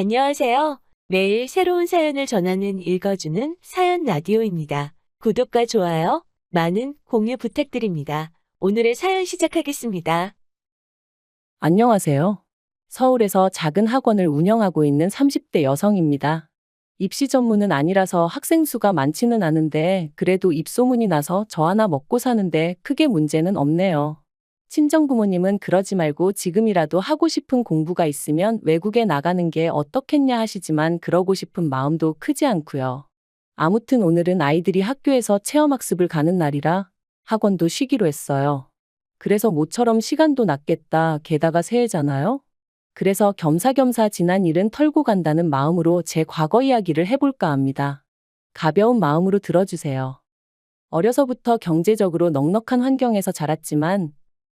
안녕하세요. 매일 새로운 사연을 전하는 읽어주는 사연 라디오입니다. 구독과 좋아요, 많은 공유 부탁드립니다. 오늘의 사연 시작하겠습니다. 안녕하세요. 서울에서 작은 학원을 운영하고 있는 30대 여성입니다. 입시 전문은 아니라서 학생 수가 많지는 않은데 그래도 입소문이 나서 저 하나 먹고 사는데 크게 문제는 없네요. 친정 부모님은 그러지 말고 지금이라도 하고 싶은 공부가 있으면 외국에 나가는 게 어떻겠냐 하시지만 그러고 싶은 마음도 크지 않고요. 아무튼 오늘은 아이들이 학교에서 체험학습을 가는 날이라 학원도 쉬기로 했어요. 그래서 모처럼 시간도 났겠다. 게다가 새해잖아요? 그래서 겸사겸사 지난 일은 털고 간다는 마음으로 제 과거 이야기를 해볼까 합니다. 가벼운 마음으로 들어주세요. 어려서부터 경제적으로 넉넉한 환경에서 자랐지만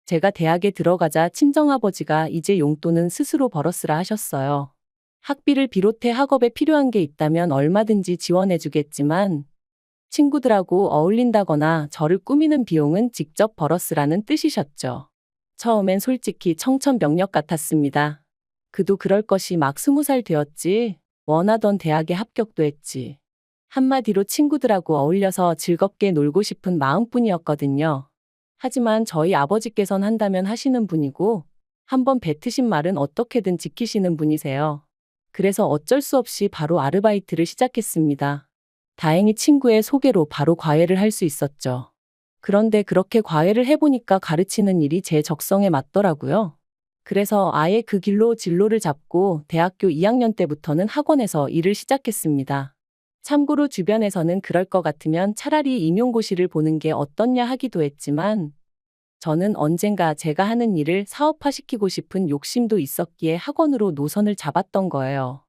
제가 대학에 들어가자 친정아버지가 이제 용돈은 스스로 벌었으라 하셨어요. 학비를 비롯해 학업에 필요한 게 있다면 얼마든지 지원해주겠지만 친구들하고 어울린다거나 저를 꾸미는 비용은 직접 벌었으라는 뜻이셨죠. 처음엔 솔직히 청천벽력 같았습니다. 그도 그럴 것이 막 스무 살 되었지. 원하던 대학에 합격도 했지. 한마디로 친구들하고 어울려서 즐겁게 놀고 싶은 마음뿐이었거든요. 하지만 저희 아버지께선 한다면 하시는 분이고, 한번 뱉으신 말은 어떻게든 지키시는 분이세요. 그래서 어쩔 수 없이 바로 아르바이트를 시작했습니다. 다행히 친구의 소개로 바로 과외를 할 수 있었죠. 그런데 그렇게 과외를 해보니까 가르치는 일이 제 적성에 맞더라고요. 그래서 아예 그 길로 진로를 잡고 대학교 2학년 때부터는 학원에서 일을 시작했습니다. 참고로 주변에서는 그럴 것 같으면 차라리 임용고시를 보는 게 어떻냐 하기도 했지만 저는 언젠가 제가 하는 일을 사업화시키고 싶은 욕심도 있었기에 학원으로 노선을 잡았던 거예요.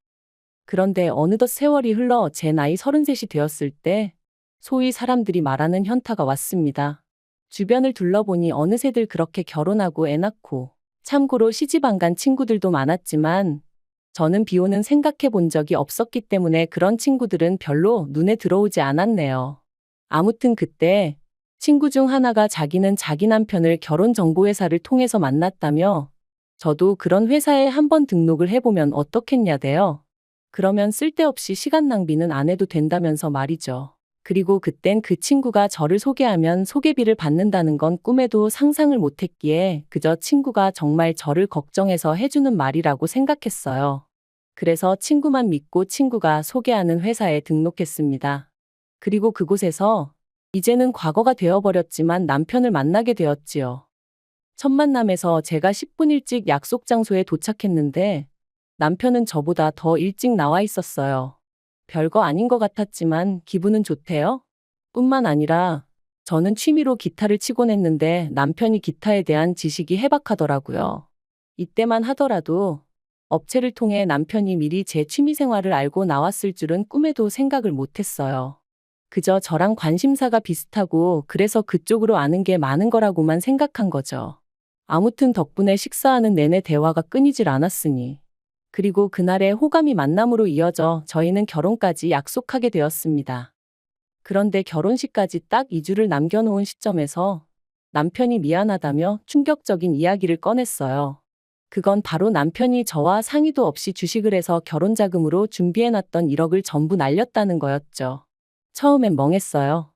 그런데 어느덧 세월이 흘러 제 나이 33이 되었을 때 소위 사람들이 말하는 현타가 왔습니다. 주변을 둘러보니 어느새들 그렇게 결혼하고 애 낳고 참고로 시집 안 간 친구들도 많았지만 저는 비오는 생각해 본 적이 없었기 때문에 그런 친구들은 별로 눈에 들어오지 않았네요. 아무튼 그때 친구 중 하나가 자기는 자기 남편을 결혼정보회사를 통해서 만났다며 저도 그런 회사에 한번 등록을 해보면 어떻겠냐대요. 그러면 쓸데없이 시간 낭비는 안 해도 된다면서 말이죠. 그리고 그땐 그 친구가 저를 소개하면 소개비를 받는다는 건 꿈에도 상상을 못했기에 그저 친구가 정말 저를 걱정해서 해주는 말이라고 생각했어요. 그래서 친구만 믿고 친구가 소개하는 회사에 등록했습니다. 그리고 그곳에서 이제는 과거가 되어버렸지만 남편을 만나게 되었지요. 첫 만남에서 제가 10분 일찍 약속 장소에 도착했는데 남편은 저보다 더 일찍 나와 있었어요. 별거 아닌 것 같았지만 기분은 좋대요. 뿐만 아니라 저는 취미로 기타를 치곤 했는데 남편이 기타에 대한 지식이 해박하더라고요. 이때만 하더라도 업체를 통해 남편이 미리 제 취미 생활을 알고 나왔을 줄은 꿈에도 생각을 못했어요. 그저 저랑 관심사가 비슷하고 그래서 그쪽으로 아는 게 많은 거라고만 생각한 거죠. 아무튼 덕분에 식사하는 내내 대화가 끊이질 않았으니. 그리고 그날의 호감이 만남으로 이어져 저희는 결혼까지 약속하게 되었습니다. 그런데 결혼식까지 딱 2주를 남겨놓은 시점에서 남편이 미안하다며 충격적인 이야기를 꺼냈어요. 그건 바로 남편이 저와 상의도 없이 주식을 해서 결혼 자금으로 준비해놨던 1억을 전부 날렸다는 거였죠. 처음엔 멍했어요.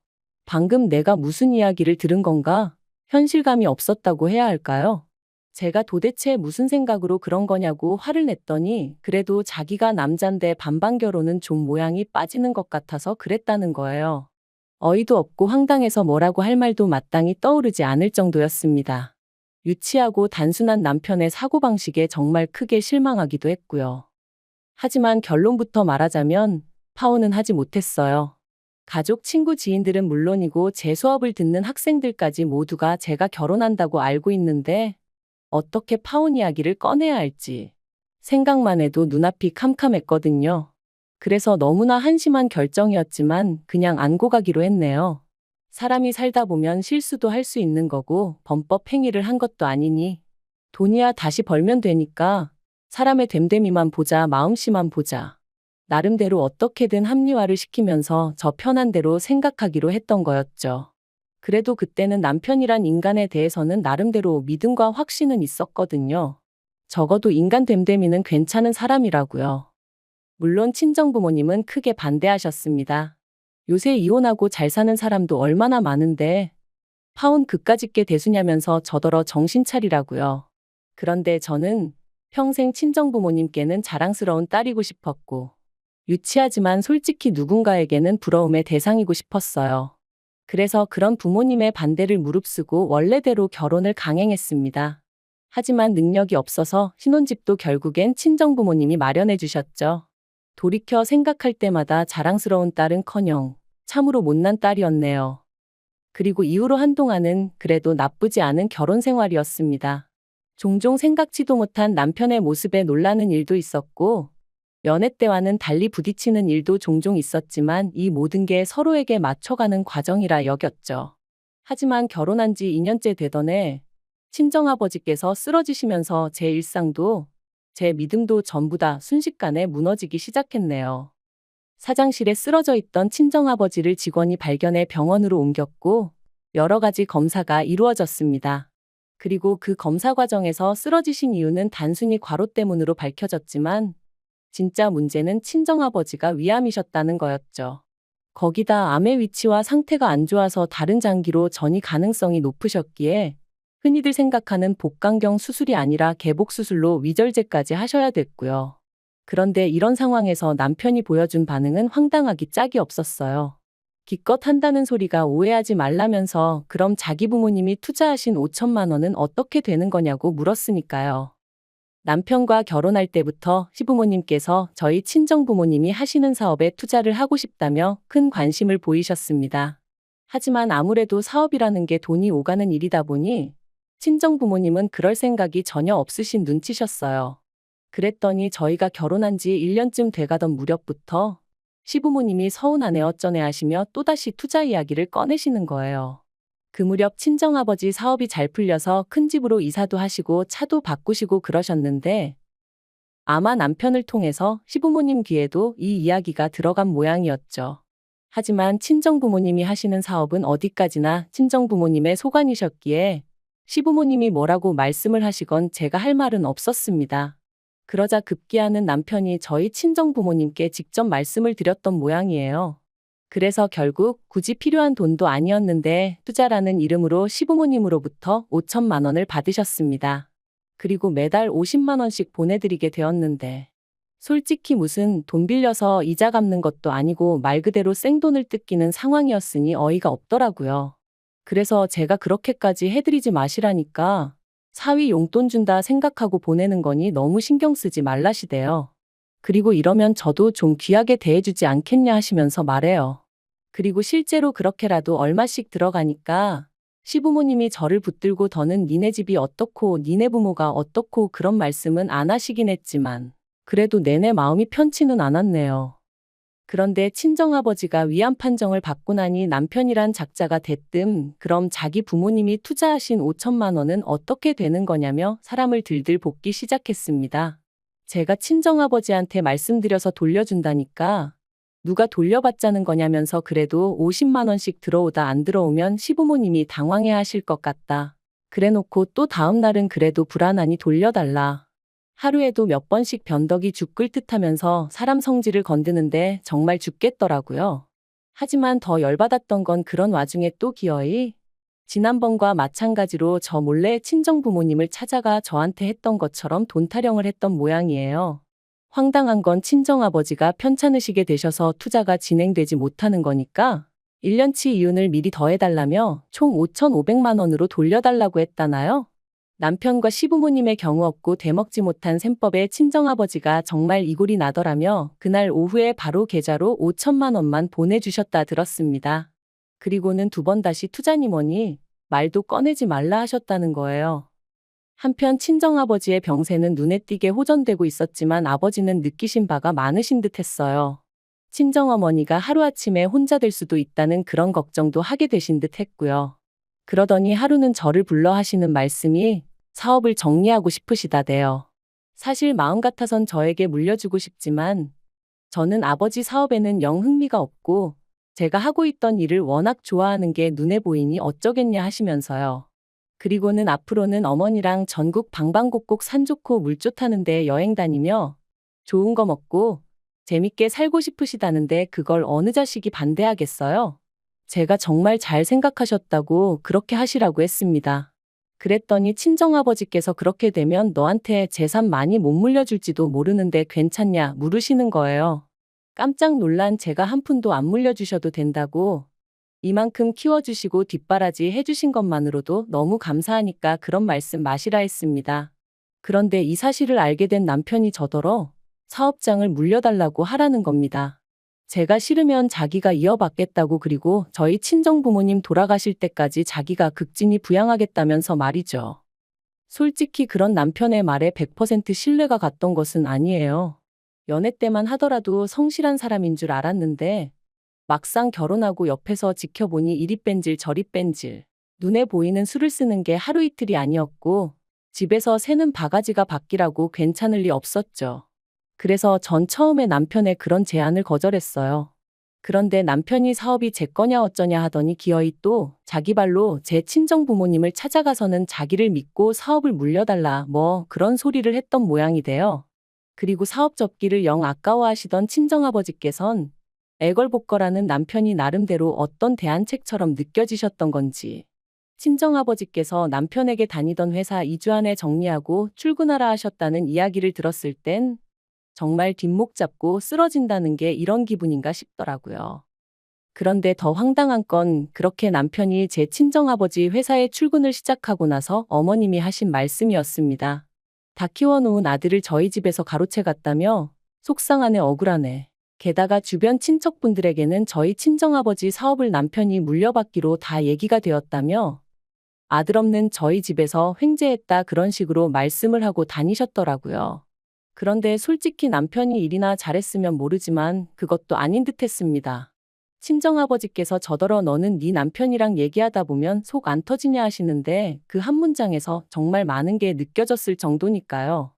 방금 내가 무슨 이야기를 들은 건가? 현실감이 없었다고 해야 할까요? 제가 도대체 무슨 생각으로 그런 거냐고 화를 냈더니 그래도 자기가 남잔데 반반 결혼은 좀 모양이 빠지는 것 같아서 그랬다는 거예요. 어이도 없고 황당해서 뭐라고 할 말도 마땅히 떠오르지 않을 정도였습니다. 유치하고 단순한 남편의 사고방식에 정말 크게 실망하기도 했고요. 하지만 결론부터 말하자면 파혼은 하지 못했어요. 가족, 친구, 지인들은 물론이고 제 수업을 듣는 학생들까지 모두가 제가 결혼한다고 알고 있는데 어떻게 파혼 이야기를 꺼내야 할지 생각만 해도 눈앞이 캄캄했거든요. 그래서 너무나 한심한 결정이었지만 그냥 안고 가기로 했네요. 사람이 살다 보면 실수도 할 수 있는 거고 범법 행위를 한 것도 아니니 돈이야 다시 벌면 되니까 사람의 됨됨이만 보자 마음씨만 보자. 나름대로 어떻게든 합리화를 시키면서 저 편한 대로 생각하기로 했던 거였죠. 그래도 그때는 남편이란 인간에 대해서는 나름대로 믿음과 확신은 있었거든요. 적어도 인간 됨됨이는 괜찮은 사람이라고요. 물론 친정부모님은 크게 반대하셨습니다. 요새 이혼하고 잘 사는 사람도 얼마나 많은데 파혼 그까짓 게 대수냐면서 저더러 정신 차리라고요. 그런데 저는 평생 친정부모님께는 자랑스러운 딸이고 싶었고 유치하지만 솔직히 누군가에게는 부러움의 대상이고 싶었어요. 그래서 그런 부모님의 반대를 무릅쓰고 원래대로 결혼을 강행했습니다. 하지만 능력이 없어서 신혼집도 결국엔 친정부모님이 마련해 주셨죠. 돌이켜 생각할 때마다 자랑스러운 딸은커녕 참으로 못난 딸이었네요. 그리고 이후로 한동안은 그래도 나쁘지 않은 결혼 생활이었습니다. 종종 생각지도 못한 남편의 모습에 놀라는 일도 있었고, 연애 때와는 달리 부딪히는 일도 종종 있었지만 이 모든 게 서로에게 맞춰가는 과정이라 여겼죠. 하지만 결혼한 지 2년째 되던 해, 친정아버지께서 쓰러지시면서 제 일상도, 제 믿음도 전부 다 순식간에 무너지기 시작했네요. 사장실에 쓰러져 있던 친정아버지를 직원이 발견해 병원으로 옮겼고, 여러 가지 검사가 이루어졌습니다. 그리고 그 검사 과정에서 쓰러지신 이유는 단순히 과로 때문으로 밝혀졌지만, 진짜 문제는 친정아버지가 위암이셨다는 거였죠. 거기다 암의 위치와 상태가 안 좋아서 다른 장기로 전이 가능성이 높으셨기에 흔히들 생각하는 복강경 수술이 아니라 개복 수술로 위절제까지 하셔야 됐고요. 그런데 이런 상황에서 남편이 보여준 반응은 황당하기 짝이 없었어요. 기껏 한다는 소리가 오해하지 말라면서 그럼 자기 부모님이 투자하신 5천만 원은 어떻게 되는 거냐고 물었으니까요. 남편과 결혼할 때부터 시부모님께서 저희 친정부모님이 하시는 사업에 투자를 하고 싶다며 큰 관심을 보이셨습니다. 하지만 아무래도 사업이라는 게 돈이 오가는 일이다 보니 친정부모님은 그럴 생각이 전혀 없으신 눈치셨어요. 그랬더니 저희가 결혼한 지 1년쯤 돼가던 무렵부터 시부모님이 서운하네 어쩌네 하시며 또다시 투자 이야기를 꺼내시는 거예요. 그 무렵 친정아버지 사업이 잘 풀려서 큰 집으로 이사도 하시고 차도 바꾸시고 그러셨는데 아마 남편을 통해서 시부모님 귀에도 이 이야기가 들어간 모양이었죠. 하지만 친정부모님이 하시는 사업은 어디까지나 친정부모님의 소관이셨기에 시부모님이 뭐라고 말씀을 하시건 제가 할 말은 없었습니다. 그러자 급기야는 남편이 저희 친정부모님께 직접 말씀을 드렸던 모양이에요. 그래서 결국 굳이 필요한 돈도 아니었는데 투자라는 이름으로 시부모님으로부터 5천만 원을 받으셨습니다. 그리고 매달 50만 원씩 보내드리게 되었는데 솔직히 무슨 돈 빌려서 이자 갚는 것도 아니고 말 그대로 생돈을 뜯기는 상황이었으니 어이가 없더라고요. 그래서 제가 그렇게까지 해드리지 마시라니까 사위 용돈 준다 생각하고 보내는 거니 너무 신경 쓰지 말라시대요. 그리고 이러면 저도 좀 귀하게 대해주지 않겠냐 하시면서 말해요. 그리고 실제로 그렇게라도 얼마씩 들어가니까 시부모님이 저를 붙들고 더는 니네 집이 어떻고 니네 부모가 어떻고 그런 말씀은 안 하시긴 했지만 그래도 내내 마음이 편치는 않았네요. 그런데 친정아버지가 위암 판정을 받고 나니 남편이란 작자가 대뜸 그럼 자기 부모님이 투자하신 5천만 원은 어떻게 되는 거냐며 사람을 들들 볶기 시작했습니다. 제가 친정아버지한테 말씀드려서 돌려준다니까 누가 돌려받자는 거냐면서 그래도 50만 원씩 들어오다 안 들어오면 시부모님이 당황해 하실 것 같다. 그래 놓고 또 다음 날은 그래도 불안하니 돌려달라. 하루에도 몇 번씩 변덕이 죽을 듯 하면서 사람 성질을 건드는데 정말 죽겠더라고요. 하지만 더 열받았던 건 그런 와중에 또 기어이 지난번과 마찬가지로 저 몰래 친정 부모님을 찾아가 저한테 했던 것처럼 돈 타령을 했던 모양이에요. 황당한 건 친정아버지가 편찮으시게 되셔서 투자가 진행되지 못하는 거니까 1년치 이윤을 미리 더해달라며 총 5,500만 원으로 돌려달라고 했다나요? 남편과 시부모님의 경우 없고 대먹지 못한 셈법에 친정아버지가 정말 이골이 나더라며 그날 오후에 바로 계좌로 5천만 원만 보내주셨다 들었습니다. 그리고는 두 번 다시 뭐니 말도 꺼내지 말라 하셨다는 거예요. 한편 친정아버지의 병세는 눈에 띄게 호전되고 있었지만 아버지는 느끼신 바가 많으신 듯 했어요. 친정어머니가 하루아침에 혼자 될 수도 있다는 그런 걱정도 하게 되신 듯 했고요. 그러더니 하루는 저를 불러 하시는 말씀이 사업을 정리하고 싶으시다대요. 사실 마음 같아선 저에게 물려주고 싶지만 저는 아버지 사업에는 영 흥미가 없고 제가 하고 있던 일을 워낙 좋아하는 게 눈에 보이니 어쩌겠냐 하시면서요. 그리고는 앞으로는 어머니랑 전국 방방곡곡 산 좋고 물 좋다는데 여행 다니며 좋은 거 먹고 재밌게 살고 싶으시다는데 그걸 어느 자식이 반대하겠어요? 제가 정말 잘 생각하셨다고 그렇게 하시라고 했습니다. 그랬더니 친정아버지께서 그렇게 되면 너한테 재산 많이 못 물려줄지도 모르는데 괜찮냐 물으시는 거예요. 깜짝 놀란 제가 한 푼도 안 물려주셔도 된다고 이만큼 키워주시고 뒷바라지 해주신 것만으로도 너무 감사하니까 그런 말씀 마시라 했습니다. 그런데 이 사실을 알게 된 남편이 저더러 사업장을 물려달라고 하라는 겁니다. 제가 싫으면 자기가 이어받겠다고 그리고 저희 친정 부모님 돌아가실 때까지 자기가 극진히 부양하겠다면서 말이죠. 솔직히 그런 남편의 말에 100% 신뢰가 갔던 것은 아니에요. 연애 때만 하더라도 성실한 사람인 줄 알았는데 막상 결혼하고 옆에서 지켜보니 이리 뺀질 저리 뺀질 눈에 보이는 술을 쓰는 게 하루 이틀이 아니었고 집에서 새는 바가지가 바뀌라고 괜찮을 리 없었죠. 그래서 전 처음에 남편의 그런 제안을 거절했어요. 그런데 남편이 사업이 제 거냐 어쩌냐 하더니 기어이 또 자기 발로 제 친정 부모님을 찾아가서는 자기를 믿고 사업을 물려달라 뭐 그런 소리를 했던 모양이 돼요. 그리고 사업 접기를 영 아까워하시던 친정아버지께선 애걸복걸하는 남편이 나름대로 어떤 대안책처럼 느껴지셨던 건지 친정아버지께서 남편에게 다니던 회사 2주 안에 정리하고 출근하라 하셨다는 이야기를 들었을 땐 정말 뒷목 잡고 쓰러진다는 게 이런 기분인가 싶더라고요. 그런데 더 황당한 건 그렇게 남편이 제 친정아버지 회사에 출근을 시작하고 나서 어머님이 하신 말씀이었습니다. 다 키워놓은 아들을 저희 집에서 가로채 갔다며 속상하네 억울하네. 게다가 주변 친척분들에게는 저희 친정아버지 사업을 남편이 물려받기로 다 얘기가 되었다며 아들 없는 저희 집에서 횡재했다 그런 식으로 말씀을 하고 다니셨더라고요. 그런데 솔직히 남편이 일이나 잘했으면 모르지만 그것도 아닌 듯 했습니다. 친정아버지께서 저더러 너는 네 남편이랑 얘기하다 보면 속 안 터지냐 하시는데 그 한 문장에서 정말 많은 게 느껴졌을 정도니까요.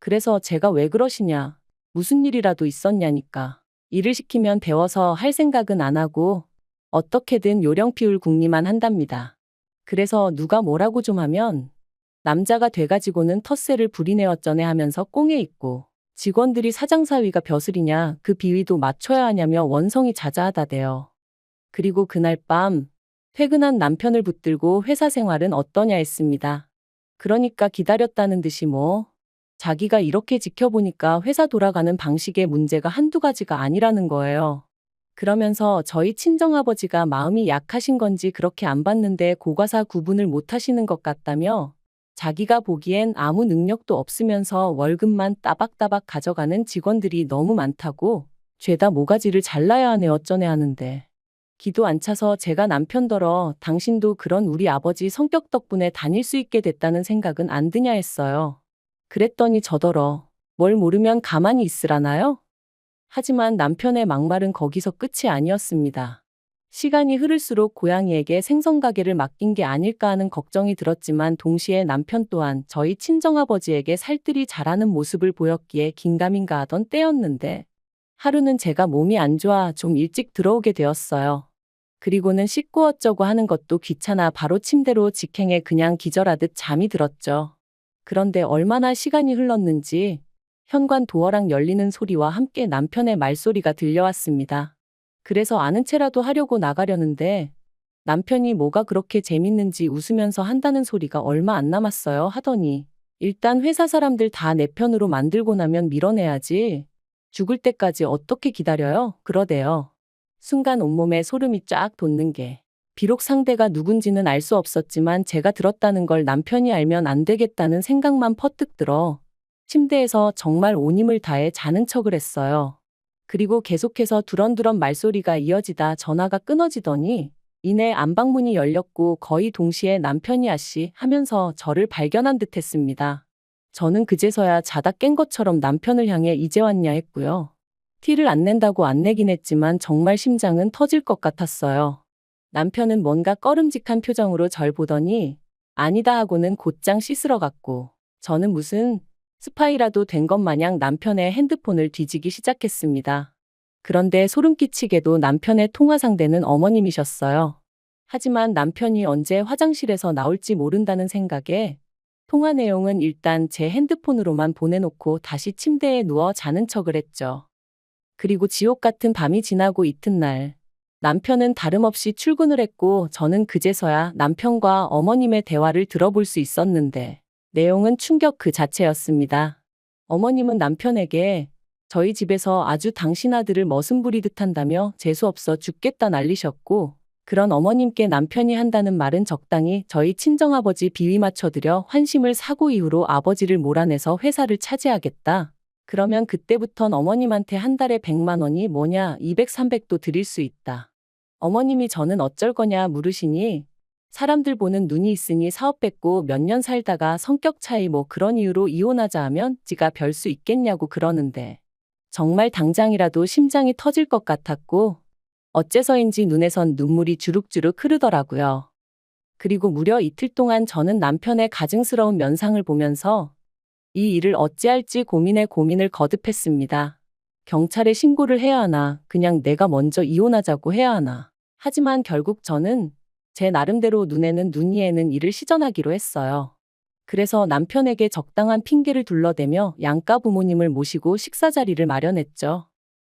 그래서 제가 왜 그러시냐, 무슨 일이라도 있었냐니까. 일을 시키면 배워서 할 생각은 안 하고 어떻게든 요령 피울 궁리만 한답니다. 그래서 누가 뭐라고 좀 하면 남자가 돼가지고는 텃세를 부리네 어쩌네 하면서 꽁에 있고 직원들이 사장사위가 벼슬이냐 그 비위도 맞춰야 하냐며 원성이 자자하다대요. 그리고 그날 밤 퇴근한 남편을 붙들고 회사 생활은 어떠냐 했습니다. 그러니까 기다렸다는 듯이 뭐 자기가 이렇게 지켜보니까 회사 돌아가는 방식의 문제가 한두 가지가 아니라는 거예요. 그러면서 저희 친정아버지가 마음이 약하신 건지 그렇게 안 봤는데 고과사 구분을 못 하시는 것 같다며 자기가 보기엔 아무 능력도 없으면서 월급만 따박따박 가져가는 직원들이 너무 많다고 죄다 모가지를 잘라야 하네 어쩌네 하는데 기도 안 차서 제가 남편더러 당신도 그런 우리 아버지 성격 덕분에 다닐 수 있게 됐다는 생각은 안 드냐 했어요. 그랬더니 저더러 뭘 모르면 가만히 있으라나요? 하지만 남편의 막말은 거기서 끝이 아니었습니다. 시간이 흐를수록 고양이에게 생선가게를 맡긴 게 아닐까 하는 걱정이 들었지만 동시에 남편 또한 저희 친정아버지에게 살뜰히 잘하는 모습을 보였기에 긴가민가 하던 때였는데 하루는 제가 몸이 안 좋아 좀 일찍 들어오게 되었어요. 그리고는 씻고 어쩌고 하는 것도 귀찮아 바로 침대로 직행해 그냥 기절하듯 잠이 들었죠. 그런데 얼마나 시간이 흘렀는지 현관 도어랑 열리는 소리와 함께 남편의 말소리가 들려왔습니다. 그래서 아는 체라도 하려고 나가려는데 남편이 뭐가 그렇게 재밌는지 웃으면서 한다는 소리가 얼마 안 남았어요 하더니 일단 회사 사람들 다 내 편으로 만들고 나면 밀어내야지. 죽을 때까지 어떻게 기다려요? 그러대요. 순간 온몸에 소름이 쫙 돋는 게 비록 상대가 누군지는 알 수 없었지만 제가 들었다는 걸 남편이 알면 안 되겠다는 생각만 퍼뜩 들어 침대에서 정말 온 힘을 다해 자는 척을 했어요. 그리고 계속해서 두런두런 말소리가 이어지다 전화가 끊어지더니 이내 안방문이 열렸고 거의 동시에 남편이 아씨 하면서 저를 발견한 듯 했습니다. 저는 그제서야 자다 깬 것처럼 남편을 향해 이제 왔냐 했고요. 티를 안 낸다고 안 내긴 했지만 정말 심장은 터질 것 같았어요. 남편은 뭔가 꺼름직한 표정으로 절 보더니 아니다 하고는 곧장 씻으러 갔고 저는 무슨 스파이라도 된 것 마냥 남편의 핸드폰을 뒤지기 시작했습니다. 그런데 소름 끼치게도 남편의 통화 상대는 어머님이셨어요. 하지만 남편이 언제 화장실에서 나올지 모른다는 생각에 통화 내용은 일단 제 핸드폰으로만 보내놓고 다시 침대에 누워 자는 척을 했죠. 그리고 지옥 같은 밤이 지나고 이튿날 남편은 다름없이 출근을 했고 저는 그제서야 남편과 어머님의 대화를 들어볼 수 있었는데 내용은 충격 그 자체였습니다. 어머님은 남편에게 저희 집에서 아주 당신 아들을 머슴 부리듯 한다며 재수없어 죽겠다 난리셨고 그런 어머님께 남편이 한다는 말은 적당히 저희 친정아버지 비위 맞춰드려 환심을 사고 이후로 아버지를 몰아내서 회사를 차지하겠다. 그러면 그때부턴 어머님한테 한 달에 100만 원이 뭐냐 200, 300도 드릴 수 있다. 어머님이 저는 어쩔 거냐 물으시니 사람들 보는 눈이 있으니 사업 뺏고 몇 년 살다가 성격 차이 뭐 그런 이유로 이혼하자 하면 지가 별 수 있겠냐고 그러는데 정말 당장이라도 심장이 터질 것 같았고 어째서인지 눈에선 눈물이 주룩주룩 흐르더라고요. 그리고 무려 이틀 동안 저는 남편의 가증스러운 면상을 보면서 이 일을 어찌할지 고민에 고민을 거듭했습니다. 경찰에 신고를 해야 하나, 그냥 내가 먼저 이혼하자고 해야 하나. 하지만 결국 저는 제 나름대로 눈에는 눈이에는 일을 시전하기로 했어요. 그래서 남편에게 적당한 핑계를 둘러대며 양가 부모님을 모시고 식사 자리를 마련했죠.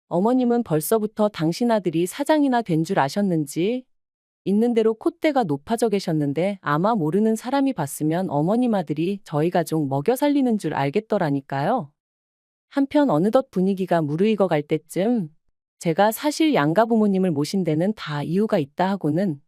어머님은 벌써부터 당신 아들이 사장이나 된 줄 아셨는지 있는 대로 콧대가 높아져 계셨는데 아마 모르는 사람이 봤으면 어머님 아들이 저희 가족 먹여 살리는 줄 알겠더라니까요. 한편 어느덧 분위기가 무르익어 갈 때쯤 제가 사실 양가 부모님을 모신 데는 다 이유가 있다 하고는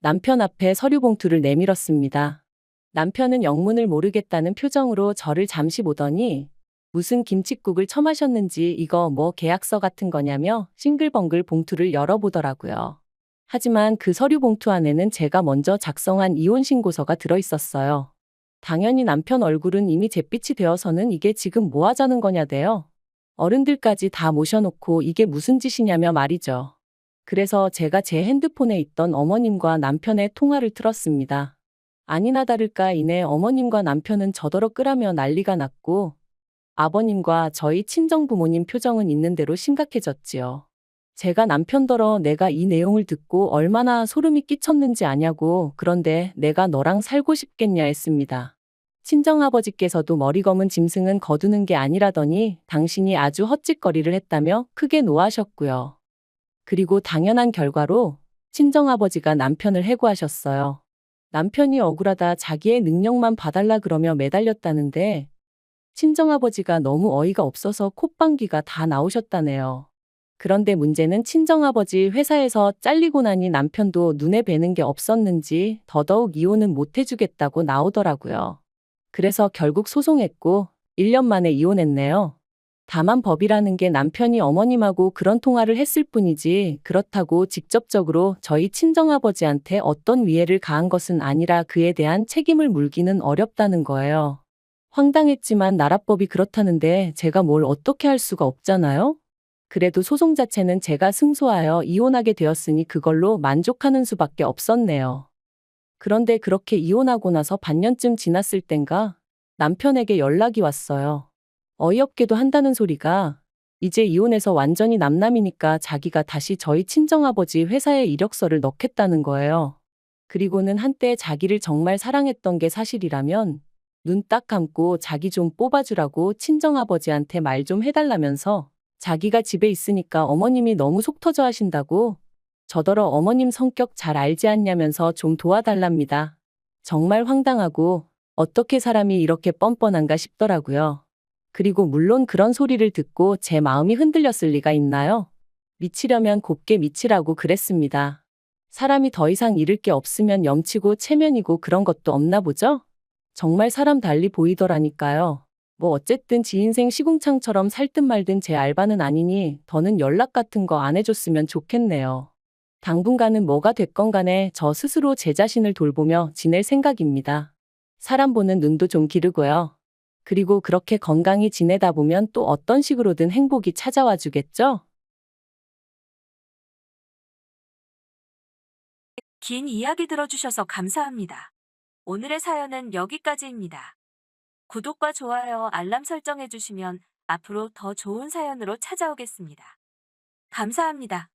남편 앞에 서류 봉투를 내밀었습니다. 남편은 영문을 모르겠다는 표정으로 저를 잠시 보더니 무슨 김칫국을 처마셨는지 이거 뭐 계약서 같은 거냐며 싱글벙글 봉투를 열어보더라고요. 하지만 그 서류 봉투 안에는 제가 먼저 작성한 이혼 신고서가 들어 있었어요. 당연히 남편 얼굴은 이미 잿빛이 되어서는 이게 지금 뭐 하자는 거냐 대요. 어른들까지 다 모셔놓고 이게 무슨 짓이냐며 말이죠. 그래서 제가 제 핸드폰에 있던 어머님과 남편의 통화를 틀었습니다. 아니나 다를까 이내 어머님과 남편은 저더러 끄라며 난리가 났고 아버님과 저희 친정 부모님 표정은 있는 대로 심각해졌지요. 제가 남편더러 내가 이 내용을 듣고 얼마나 소름이 끼쳤는지 아냐고 그런데 내가 너랑 살고 싶겠냐 했습니다. 친정아버지께서도 머리 검은 짐승은 거두는 게 아니라더니 당신이 아주 헛짓거리를 했다며 크게 노하셨고요. 그리고 당연한 결과로 친정아버지가 남편을 해고하셨어요. 남편이 억울하다 자기의 능력만 봐달라 그러며 매달렸다는데 친정아버지가 너무 어이가 없어서 콧방귀가 다 나오셨다네요. 그런데 문제는 친정아버지 회사에서 잘리고 나니 남편도 눈에 뵈는 게 없었는지 더더욱 이혼은 못 해주겠다고 나오더라고요. 그래서 결국 소송했고 1년 만에 이혼했네요. 다만 법이라는 게 남편이 어머님하고 그런 통화를 했을 뿐이지 그렇다고 직접적으로 저희 친정아버지한테 어떤 위해를 가한 것은 아니라 그에 대한 책임을 물기는 어렵다는 거예요. 황당했지만 나라법이 그렇다는데 제가 뭘 어떻게 할 수가 없잖아요? 그래도 소송 자체는 제가 승소하여 이혼하게 되었으니 그걸로 만족하는 수밖에 없었네요. 그런데 그렇게 이혼하고 나서 반년쯤 지났을 땐가 남편에게 연락이 왔어요. 어이없게도 한다는 소리가 이제 이혼해서 완전히 남남이니까 자기가 다시 저희 친정아버지 회사에 이력서를 넣겠다는 거예요. 그리고는 한때 자기를 정말 사랑했던 게 사실이라면 눈 딱 감고 자기 좀 뽑아주라고 친정아버지한테 말 좀 해달라면서 자기가 집에 있으니까 어머님이 너무 속 터져 하신다고 저더러 어머님 성격 잘 알지 않냐면서 좀 도와달랍니다. 정말 황당하고 어떻게 사람이 이렇게 뻔뻔한가 싶더라고요. 그리고 물론 그런 소리를 듣고 제 마음이 흔들렸을 리가 있나요? 미치려면 곱게 미치라고 그랬습니다. 사람이 더 이상 잃을 게 없으면 염치고 체면이고 그런 것도 없나 보죠? 정말 사람 달리 보이더라니까요. 뭐 어쨌든 지 인생 시궁창처럼 살든 말든 제 알바는 아니니 더는 연락 같은 거 안 해줬으면 좋겠네요. 당분간은 뭐가 됐건 간에 저 스스로 제 자신을 돌보며 지낼 생각입니다. 사람 보는 눈도 좀 기르고요. 그리고 그렇게 건강히 지내다 보면 또 어떤 식으로든 행복이 찾아와 주겠죠? 긴 이야기 들어주셔서 감사합니다. 오늘의 사연은 여기까지입니다. 구독과 좋아요, 알람 설정해주시면 앞으로 더 좋은 사연으로 찾아오겠습니다. 감사합니다.